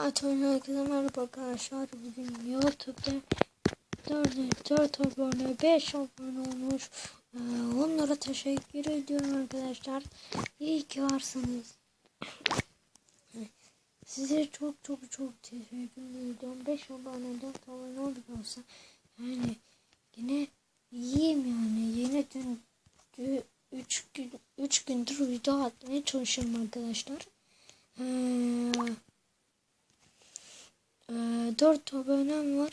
Evet herkese merhaba arkadaşlar. Bugün YouTube'da 4, 4 abone 5 abone olmuş. Ee, onlara teşekkür ediyorum arkadaşlar. İyi ki varsınız. Size çok çok çok teşekkür ediyorum. 5 abone 4 abone olursa yani yine iyiyim yani. Yine dün 3 gün 3 gündür video atmaya çalışıyorum arkadaşlar. Ee, e, 4 abonem var.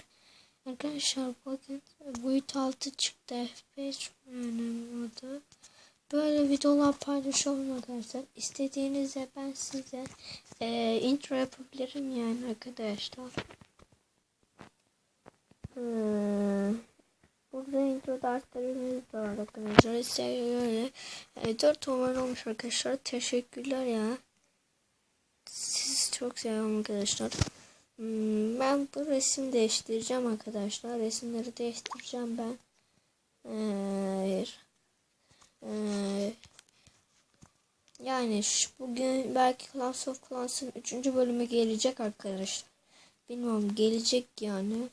Arkadaşlar bakın boyut 6 çıktı F5 yani adı. Böyle videolar paylaşıyorum arkadaşlar. İstediğinizde ben size e, intro yapabilirim yani arkadaşlar. Hmm. Burada intro derslerimiz var arkadaşlar. Size öyle. E, 4 abone olmuş arkadaşlar. Teşekkürler ya. Sizi çok seviyorum arkadaşlar. Hmm, ben bu resim değiştireceğim arkadaşlar. Resimleri değiştireceğim ben. Hayır. Yani bugün belki Clash of Clans'ın 3. bölümü gelecek arkadaşlar. Bilmiyorum gelecek yani.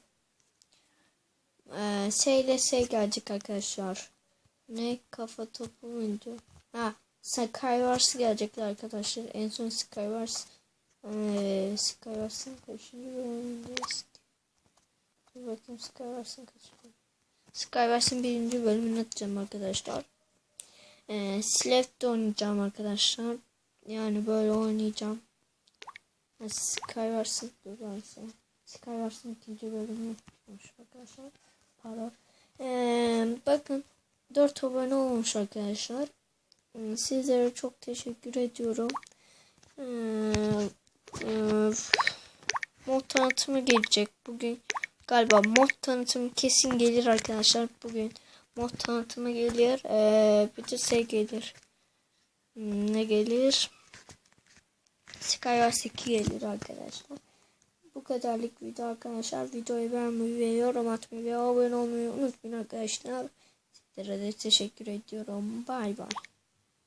Ee, S ile S gelecek arkadaşlar. Ne kafa topu muydu? Ha Skywars gelecekler arkadaşlar. En son Skywars ee, Skywars'ın kaçıncı bölümündeyiz? Dur bakayım Skywars'ın kaçıncı bölümü? Skywars'ın birinci bölümünü atacağım arkadaşlar. Ee, Slave'de oynayacağım arkadaşlar. Yani böyle oynayacağım. Skywars'ın dur ben ikinci bölümü olmuş arkadaşlar. Pardon. Ee, bakın 4 abone olmuş arkadaşlar. Ee, sizlere çok teşekkür ediyorum. Ee, tanıtımı gelecek bugün. Galiba mod tanıtımı kesin gelir arkadaşlar. Bugün mod tanıtımı gelir. Ee, bir de şey gelir. Hmm, ne gelir? Skywars 2 gelir arkadaşlar. Bu kadarlık video arkadaşlar. Videoyu beğenmeyi ve yorum atmayı ve abone olmayı unutmayın arkadaşlar. Sizlere de teşekkür ediyorum. Bay bay.